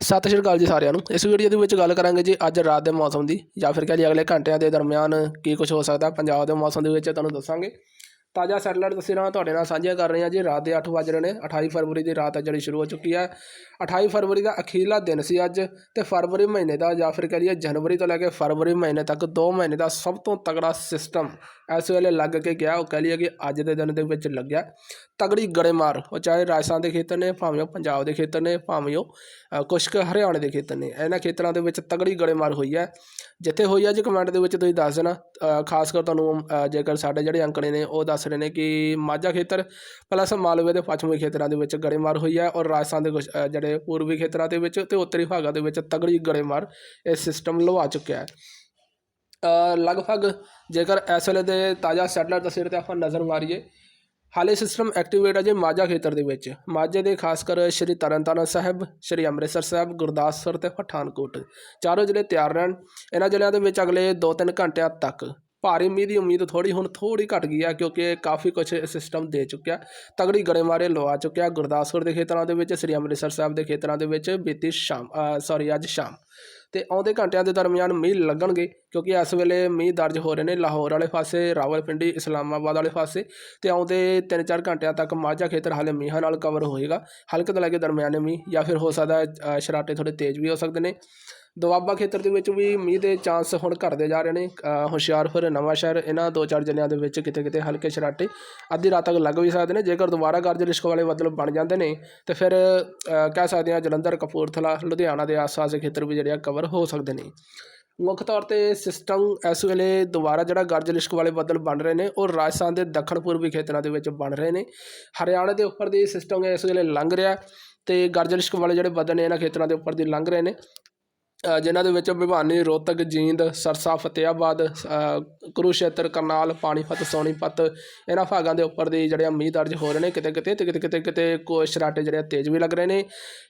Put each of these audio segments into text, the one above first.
ਸਤਿ ਸ਼੍ਰੀ ਅਕਾਲ ਜੀ ਸਾਰਿਆਂ ਨੂੰ। ਇਸ ਵੀਡੀਓ ਦੇ ਵਿੱਚ ਗੱਲ ਕਰਾਂਗੇ ਜੀ ਅੱਜ ਰਾਤ ਦੇ ਮੌਸਮ ਦੀ। ਜਾਂ ਫਿਰ ਕਹ ਲਈ ਅਗਲੇ ਘੰਟਿਆਂ ਦੇ ਦਰਮਿਆਨ ਕੀ ਕੁਝ ਹੋ ਸਕਦਾ, ਪੰਜਾਬ ਦੇ ਮੌਸਮ ਦੇ ਵਿੱਚ ਤੁਹਾਨੂੰ ਦੱਸਾਂਗੇ। ਤਾਜ਼ਾ ਸੈਟੇਲਾਈਟ ਤਸਵੀਰਾਂ ਤੁਹਾਡੇ ਨਾਲ ਸਾਂਝੀਆਂ ਕਰ ਰਹੇ ਹਾਂ ਜੀ। ਰਾਤ ਦੇ 8 ਵਜ ਰਹੇ ਨੇ 28 ਫਰਵਰੀ ਦੀ ਰਾਤ ਹੈ ਜਿਹੜੀ ਸ਼ੁਰੂ ਹੋ ਚੁੱਕੀ ਹੈ। 28 ਫਰਵਰੀ ਦਾ ਅਖੀਰਲਾ ਦਿਨ ਸੀ ਅੱਜ ਤੇ ਫਰਵਰੀ ਮਹੀਨੇ ਦਾ ਜਾਂ ਫਿਰ ਕਹ ਲਈਏ ਜਨਵਰੀ ਤੋਂ ਲੈ ਕੇ ਫਰਵਰੀ ਮਹੀਨੇ ਤੱਕ 2 ਮਹੀਨੇ ਦਾ ਸਭ ਤੋਂ ਤਗੜਾ ਸਿਸਟਮ ਇਸ ਵੇਲੇ ਲੱਗ ਕੇ ਗਿਆ ਉਹ ਕਹਿ ਲਈਏ ਕਿ ਅੱਜ ਦੇ ਦਿਨ ਦੇ ਵਿੱਚ ਲੱਗਿਆ ਤਗੜੀ ਗੜੇਮਾਰ। ਉਹ ਚਾਹੇ ਰਾਜਸਥਾਨ ਦੇ ਖੇਤਰ ਨੇ ਭਾਵੇਂ ਉਹ ਪੰਜਾਬ ਦੇ ਖੇਤਰ ਨੇ ਭਾਵੇਂ ਉਹ ਅ, ਕੁਛ ਕੁ ਹਰਿਆਣੇ ਦੇ ਖੇਤਰ ਨੇ ਇਹਨਾਂ ਖੇਤਰਾਂ ਦੇ ਵਿੱਚ ਤਗੜੀ ਗੜੇਮਾਰ ਹੋਈ ਹੈ। ਜਿੱਥੇ ਹੋਈ ਹੈ ਜੀ ਕਮੈਂਟ ਦੇ ਵਿੱਚ ਤੁਸੀਂ ਦੱਸ ਦੇਣਾ ਖਾਸ ਕਰ ਤੁਹਾਨੂੰ ਜੇਕਰ ਸਾਡੇ ਜਿਹੜੇ ਅੰਕੜੇ ਨੇ ਉਹ ਦੱਸ ਰਹੇ ਨੇ ਕਿ ਮਾਝਾ ਖੇਤਰ ਪਲੱਸ ਮਾਲਵੇ ਦੇ ਪੱਛਮੀ ਖੇਤਰਾਂ ਦੇ ਵਿੱਚ ਗੜੇਮਾਰ ਹੋਈ ਹੈ ਔਰ ਰਾਜਸਥਾਨ ਦੇ ਕੁਛ ਜਿਹੜੇ ਪੂਰਬੀ ਖੇਤਰਾਂ ਦੇ ਵਿੱਚ ਤੇ ਉੱਤਰੀ ਭਾਗਾਂ ਦੇ ਵਿੱਚ ਤਗੜੀ ਗੜੇਮਾਰ ਇਹ ਸਿਸਟਮ ਲਵਾ ਚੁੱਕਿਆ ਹੈ। ਲਗਭਗ ਜੇਕਰ ਇਸ ਵੇਲੇ ਦੇ ਤਾਜ਼ਾ ਸੈਟਲਾਈਟ ਤਸਵੀਰ ਤੇ ਆਪਾਂ ਨਜ਼ਰ ਮਾਰੀਏ, ਹਾਲੇ ਸਿਸਟਮ ਐਕਟੀਵੇਟ ਹੈ ਜੀ ਮਾਝਾ ਖੇਤਰ ਦੇ ਵਿੱਚ। ਮਾਝੇ ਦੇ ਖਾਸ ਕਰ ਸ਼੍ਰੀ ਤਰਨਤਾਰਨ ਸਾਹਿਬ, ਸ਼੍ਰੀ ਅੰਮ੍ਰਿਤਸਰ ਸਾਹਿਬ, ਗੁਰਦਾਸਪੁਰ ਤੇ ਪਠਾਨਕੋਟ। ਚਾਰੋਂ ਜ਼ਿਲ੍ਹੇ ਤਿਆਰ ਰਹਿਣ। ਇਹਨਾਂ ਜ਼ਿਲ੍ਹਿਆਂ ਦੇ ਵਿੱਚ ਅਗਲੇ 2-3 ਘੰਟਿਆਂ ਤੱਕ ਭਾਰੀ ਮੀਂਹ ਦੀ ਉਮੀਦ ਥੋੜੀ ਹੁਣ ਥੋੜੀ ਘਟ ਗਈ ਹੈ ਕਿਉਂਕਿ ਕਾਫੀ ਕੁਝ ਸਿਸਟਮ ਦੇ ਚੁੱਕਿਆ। ਤਗੜੀ ਗੜੇਮਾਰੇ ਲਵਾ ਚੁੱਕਿਆ ਗੁਰਦਾਸਪੁਰ ਦੇ ਖੇਤਰਾਂ ਦੇ ਵਿੱਚ, ਸ਼੍ਰੀ ਅੰਮ੍ਰਿਤਸਰ ਸਾਹਿਬ ਦੇ ਖੇਤਰਾਂ ਦੇ ਵਿੱਚ ਬੀਤੀ ਸ਼ਾਮ ਸੌਰੀ ਅੱਜ ਸ਼ਾਮ। ਤੇ ਆਉਂਦੇ ਘੰਟਿਆਂ ਦੇ ਦਰਮਿਆਨ ਮੀਂਹ ਲੱਗਣਗੇ ਕਿਉਂਕਿ ਇਸ ਵੇਲੇ ਮੀਂਹ ਦਰਜ ਹੋ ਰਹੇ ਨੇ ਲਾਹੌਰ ਵਾਲੇ ਪਾਸੇ, ਰਾਵਲਪਿੰਡੀ, ਇਸਲਾਮਾਬਾਦ ਵਾਲੇ ਪਾਸੇ ਤੇ ਆਉਂਦੇ 3-4 ਘੰਟਿਆਂ ਤੱਕ ਮਾਝਾ ਖੇਤਰ ਹਾਲੇ ਮੀਂਹਾਂ ਨਾਲ ਕਵਰ ਹੋਏਗਾ। ਹਲਕੇ ਤੋਂ ਲੈ ਕੇ ਦਰਮਿਆਨੇ ਮੀਂਹ ਜਾਂ ਫਿਰ ਹੋ ਸਕਦਾ ਸ਼ਰਾਟੇ ਥੋੜੇ ਤੇਜ਼ ਵੀ ਹੋ ਸਕਦੇ ਨੇ। ਦੁਆਬਾ ਖੇਤਰ ਦੇ ਵਿੱਚ ਵੀ ਮੀਂਹ ਦੇ ਚਾਂਸ ਹੁਣ ਘਟਦੇ ਜਾ ਰਹੇ ਨੇ। ਹੁਸ਼ਿਆਰਪੁਰ, ਨਵਾਂਸ਼ਹਿਰ, ਇਹਨਾਂ ਦੋ ਚਾਰ ਜ਼ਿਲ੍ਹਿਆਂ ਦੇ ਵਿੱਚ ਕਿਤੇ ਕਿਤੇ ਹਲਕੇ ਸ਼ਰਾਟੇ ਅੱਧੀ ਰਾਤ ਤੱਕ ਲੱਗ ਵੀ ਸਕਦੇ ਨੇ। ਜੇਕਰ ਦੁਬਾਰਾ ਗਰਜ ਰਿਸ਼ਕ ਵਾਲੇ ਬੱਦਲ ਬਣ ਜਾਂਦੇ ਨੇ, ਤੇ ਫਿਰ ਕਹਿ ਸਕਦੇ ਹਾਂ ਜਲੰਧਰ, ਕਪੂਰਥਲਾ, ਲੁਧਿਆਣਾ ਦੇ ਆਸ-ਪਾਸ ਦੇ ਖੇਤਰ ਵੀ ਜਿਹੜੇ ਆ ਕਵਰ ਹੋ ਸਕਦੇ ਨੇ। ਮੁੱਖ ਤੌਰ ਤੇ ਸਿਸਟਮ ਇਸ ਵੇਲੇ ਦੁਬਾਰਾ ਜਿਹੜਾ ਗਰਜ ਲਿਸ਼ਕ ਵਾਲੇ ਬੱਦਲ ਬਣ ਰਹੇ ਨੇ, ਉਹ ਰਾਜਸਥਾਨ ਦੇ ਦੱਖਣ ਪੂਰਬੀ ਖੇਤਰਾਂ ਦੇ ਵਿੱਚ ਬਣ ਰਹੇ ਨੇ। ਹਰਿਆਣਾ ਦੇ ਉੱਪਰ ਦੀ ਸਿਸਟਮ ਇਸ ਵੇਲੇ ਲੰਘ ਰਿਹਾ, ਤੇ ਗਰਜ ਲਿਸ਼ਕ ਵਾਲੇ ਜਿਹੜੇ ਬੱਦਲ ਨੇ ਇਹਨਾਂ ਖੇਤਰਾਂ ਦੇ ਉੱਪਰ ਦੀ ਲੰਘ ਰਹੇ ਨੇ। ਜਿਨ੍ਹਾਂ ਦੇ ਵਿੱਚ ਭਿਵਾਨੀ ਰੋਹਤਕ ਜੀਂਦ ਸਰਸਾ ਫਤਿਆਬਾਦ ਕੁਰੂਸ਼ੇਤਰ ਕਰਨਾਲ ਪਾਣੀਪਤ ਸੋਨੀਪਤ ਇਹਨਾਂ ਭਾਗਾਂ ਦੇ ਉੱਪਰ ਦੀ ਜਿਹੜੇ ਆ ਮੀਂਹ ਦਰਜ ਹੋ ਰਹੇ ਨੇ ਕਿਤੇ ਕਿਤੇ ਤੇ ਕਿਤੇ ਕਿਤੇ ਕਿਤੇ ਕੋ ਸ਼ਰਾਟੇ ਜਿਹੜੇ ਆ ਤੇਜ਼ ਵੀ ਲੱਗ ਰਹੇ ਨੇ।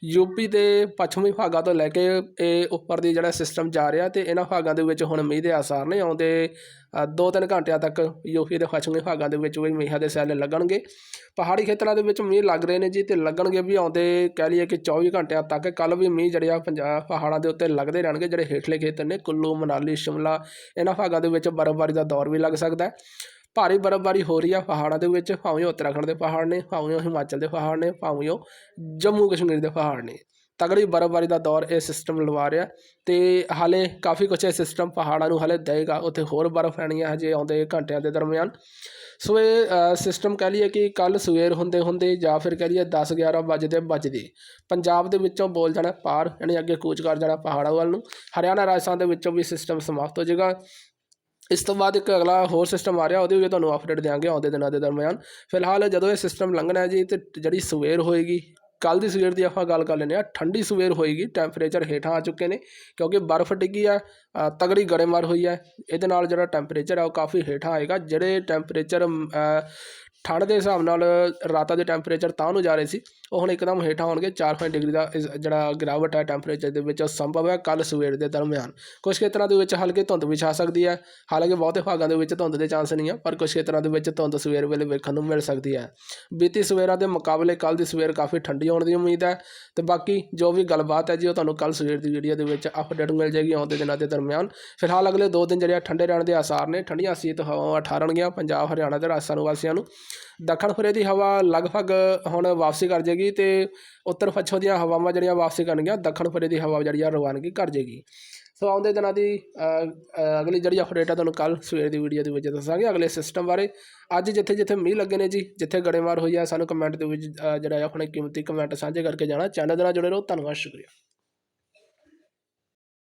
ਯੂਪੀ ਦੇ ਪੱਛਮੀ ਭਾਗਾਂ ਤੋਂ ਲੈ ਕੇ ਇਹ ਉੱਪਰ ਦੀ ਜਿਹੜਾ ਸਿਸਟਮ ਜਾ ਰਿਹਾ ਤੇ ਇਹਨਾਂ ਭਾਗਾਂ ਦੇ ਵਿੱਚ ਹੁਣ ਮੀਂਹ ਦੇ ਆਸਾਰ ਨੇ ਆਉਂਦੇ ਅ, ਦੋ ਤਿੰਨ ਘੰਟਿਆਂ ਤੱਕ ਯੂਪੀ ਦੇ ਪੱਛਮੀ ਭਾਗਾਂ ਦੇ ਵਿੱਚ ਵੀ ਮੀਂਹਾਂ ਦੇ ਸੈੱਲ ਲੱਗਣਗੇ। ਪਹਾੜੀ ਖੇਤਰਾਂ ਦੇ ਵਿੱਚ ਮੀਂਹ ਲੱਗ ਰਹੇ ਨੇ ਜੀ ਤੇ ਲੱਗਣਗੇ ਵੀ ਆਉਂਦੇ ਕਹਿ ਲਈਏ ਕਿ 24 ਘੰਟਿਆਂ ਤੱਕ ਕੱਲ ਵੀ ਮੀਂਹ ਜਿਹੜੇ ਆ ਪੰਜਾਬ ਪਹਾੜਾਂ ਦੇ ਉੱਤੇ ਲੱਗਦੇ ਰਹਿਣਗੇ ਜਿਹੜੇ ਹੇਠਲੇ ਖੇਤਰ ਨੇ ਕੁੱਲੂ ਮਨਾਲੀ ਸ਼ਿਮਲਾ ਇਹਨਾਂ ਭਾਗਾਂ ਦੇ ਵਿੱਚ ਬਰਫ਼ ਬਰਫ਼ਬਾਰੀ ਦਾ ਦੌਰ ਵੀ ਲੱਗ ਸਕਦਾ ਹੈ। ਭਾਰੀ ਬਰਫ਼ਬਾਰੀ ਹੋ ਰਹੀ ਆ ਪਹਾੜਾਂ ਦੇ ਵਿੱਚ, ਭਾਵੇਂ ਉਹ ਉੱਤਰਾਖੰਡ ਦੇ ਪਹਾੜ ਨੇ, ਭਾਵੇਂ ਉਹ ਹਿਮਾਚਲ ਦੇ ਪਹਾੜ ਨੇ, ਭਾਵੇਂ ਉਹ ਜੰਮੂ ਕਸ਼ਮੀਰ ਦੇ ਪਹਾੜ ਨੇ। ਤਗੜੀ ਬਰਫ਼ਬਾਰੀ ਦਾ ਦੌਰ ਇਹ ਸਿਸਟਮ ਲਵਾ ਰਿਹਾ ਤੇ ਹਾਲੇ ਕਾਫੀ ਕੁਛ ਇਹ ਸਿਸਟਮ ਪਹਾੜਾਂ ਨੂੰ ਹਾਲੇ ਦੇਗਾ ਉੱਥੇ ਹੋਰ ਬਰਫ਼ ਪੈਣੀ ਹੈ ਹਜੇ ਆਉਂਦੇ ਘੰਟਿਆਂ ਦੇ ਦਰਮਿਆਨ। ਸੋ ਇਹ ਸਿਸਟਮ ਕਹਿ ਲਈਏ ਕਿ ਕੱਲ ਸਵੇਰ ਹੁੰਦੇ ਹੁੰਦੇ ਜਾਂ ਫਿਰ ਕਹਿ ਲਈਏ 10 11 ਵਜਦੇ ਵੱਜਦੇ ਪੰਜਾਬ ਦੇ ਵਿੱਚੋਂ ਬੋਲ ਜਾਣਾ ਪਾਰ, ਯਾਨੀ ਅੱਗੇ ਕੂਚ ਕਰ ਜਾਣਾ ਪਹਾੜਾਂ ਵੱਲ ਨੂੰ। ਹਰਿਆਣਾ ਰਾਜਸਥਾਨ ਦੇ ਵਿੱਚੋਂ ਵੀ ਸਿਸਟਮ ਸਮਾਪਤ ਹੋ ਜਾਏਗਾ। ਇਸ ਤੋਂ ਬਾਅਦ ਇੱਕ ਅਗਲਾ ਹੋਰ ਸਿਸਟਮ ਆ ਰਿਹਾ, ਉਹਦੇ ਵੀ ਤੁਹਾਨੂੰ ਅਪਡੇਟ ਦਿਆਂਗੇ ਆਉਂਦੇ ਦਿਨਾਂ ਦੇ ਦਰਮਿਆਨ। ਫਿਲਹਾਲ ਜਦੋਂ ਇਹ ਸਿਸਟਮ ਲੰਘਣਾ ਜੀ, ਤੇ ਜਿਹੜੀ ਸਵੇਰ ਹੋਏਗੀ ਕੱਲ ਦੀ ਸਵੇਰ ਦੀ ਆਪਾਂ ਗੱਲ ਕਰ ਲੈਂਦੇ ਆ ਠੰਡੀ ਸਵੇਰ ਹੋਏਗੀ ਟੈਂਪਰੇਚਰ ਹੇਠਾਂ ਆ ਚੁੱਕੇ ਨੇ, ਕਿਉਂਕਿ ਬਰਫ਼ ਡਿੱਗੀ ਆ ਤਗੜੀ ਗੜੇਮਾਰ ਹੋਈ ਹੈ, ਇਹਦੇ ਨਾਲ ਜਿਹੜਾ ਟੈਂਪਰੇਚਰ ਆ ਉਹ ਕਾਫੀ ਹੇਠਾਂ ਆਏਗਾ। ਜਿਹੜੇ ਟੈਂਪਰੇਚਰ ਠੰਡ ਦੇ ਹਿਸਾਬ ਨਾਲ ਰਾਤਾਂ ਦੇ ਟੈਂਪਰੇਚਰ ਤਾਂ ਨੂੰ ਜਾ ਰਹੇ ਸੀ ਉਹ ਹੁਣ ਇੱਕਦਮ ਹੇਠਾਂ ਹੋਣਗੇ 4-5 ਡਿਗਰੀ ਦਾ ਇਸ- ਜਿਹੜਾ ਗਿਰਾਵਟ ਹੈ ਟੈਂਪਰੇਚਰ ਦੇ ਵਿੱਚ, ਉਹ ਸੰਭਵ ਹੈ ਕੱਲ ਸਵੇਰ ਦੇ ਦਰਮਿਆਨ। ਕੁਝ ਖੇਤਰਾਂ ਦੇ ਵਿੱਚ ਹਲਕੀ ਧੁੰਦ ਵੀ ਛਾ ਸਕਦੀ ਹੈ। ਹਾਲਾਂਕਿ ਬਹੁਤੇ ਭਾਗਾਂ ਦੇ ਵਿੱਚ ਧੁੰਦ ਦੇ ਚਾਂਸ ਨਹੀਂ ਹੈ, ਪਰ ਕੁਝ ਖੇਤਰਾਂ ਦੇ ਵਿੱਚ ਧੁੰਦ ਸਵੇਰ ਵੇਲੇ ਵੇਖਣ ਨੂੰ ਮਿਲ ਸਕਦੀ ਹੈ। ਬੀਤੀ ਸਵੇਰਾਂ ਦੇ ਮੁਕਾਬਲੇ ਕੱਲ ਦੀ ਸਵੇਰ ਕਾਫੀ ਠੰਡੀ ਹੋਣ ਦੀ ਉਮੀਦ ਹੈ। ਤੇ ਬਾਕੀ ਜੋ ਵੀ ਗੱਲਬਾਤ ਹੈ ਜੀ, ਉਹ ਤੁਹਾਨੂੰ ਕੱਲ ਸਵੇਰ ਦੀ ਵੀਡੀਓ ਦੇ ਵਿੱਚ ਅਪਡੇਟ ਮਿਲ ਜਾਏਗੀ ਆਉਂਦੇ ਦਿਨਾਂ ਦੇ ਦਰਮਿਆਨ। ਫਿਲਹਾਲ ਅਗਲੇ ਦੋ ਦਿਨ ਜਿਹੜੇ ਆ ਠੰਡੇ ਰਹਿਣ ਦੇ ਆਸਾਰ ਨੇ, ਠੰਡੀਆਂ ਸੀਤ ਹਵਾਵਾਂ ਠਾਰਨਗੀਆਂ ਪੰਜਾਬ, ਹਰਿਆਣਾ ਤੇ ਰਾਜਸਥਾਨ ਵਾਸੀਆਂ ਨੂੰ। ਦੱਖਣ ਫੁਰੇ ਦੀ ਹਵਾ ਲਗਭਗ ਹੁਣ ਵਾਪਸੀ ਕਰ ਜੇਗੀ ਤੇ ਉੱਤਰ ਪੱਛਮ ਦੀਆਂ ਹਵਾਵਾਂ ਜਿਹੜੀਆਂ ਵਾਪਸੀ ਕਰਨਗੀਆਂ, ਦੱਖਣ ਫੁਰੇ ਦੀ ਹਵਾ ਜਿਹੜੀ ਆ ਰਵਾਨਗੀ ਕਰ ਜੇਗੀ। ਸੋ ਆਉਂਦੇ ਦਿਨਾਂ ਦੀ ਅਗਲੀ ਜਿਹੜੀ ਅਪਡੇਟ ਆ ਤੁਹਾਨੂੰ ਕੱਲ ਸਵੇਰ ਦੀ ਵੀਡੀਓ ਦੇ ਵਿੱਚ ਦੱਸਾਂਗੇ। ਅਗਲੇ ਸਿਸਟਮ ਬਾਰੇ ਅੱਜ ਜਿੱਥੇ ਜਿੱਥੇ ਮੀਂਹ ਲੱਗੇ ਨੇ ਜੀ, ਜਿੱਥੇ ਗੜੇਮਾਰ ਹੋਈ ਆ, ਸਾਨੂੰ ਕਮੈਂਟ ਦੇ ਵਿੱਚ ਜਿਹੜਾ ਹੈ ਆਪਣੇ ਕੀਮਤੀ ਕਮੈਂਟ ਸਾਂਝੇ ਕਰਕੇ ਜਾਣਾ। ਚੈਨਲ ਦੇ ਨਾਲ ਜੁੜੇ ਰਹੋ, ਧੰਨਵਾਦ, ਸ਼ੁਕਰੀਆ।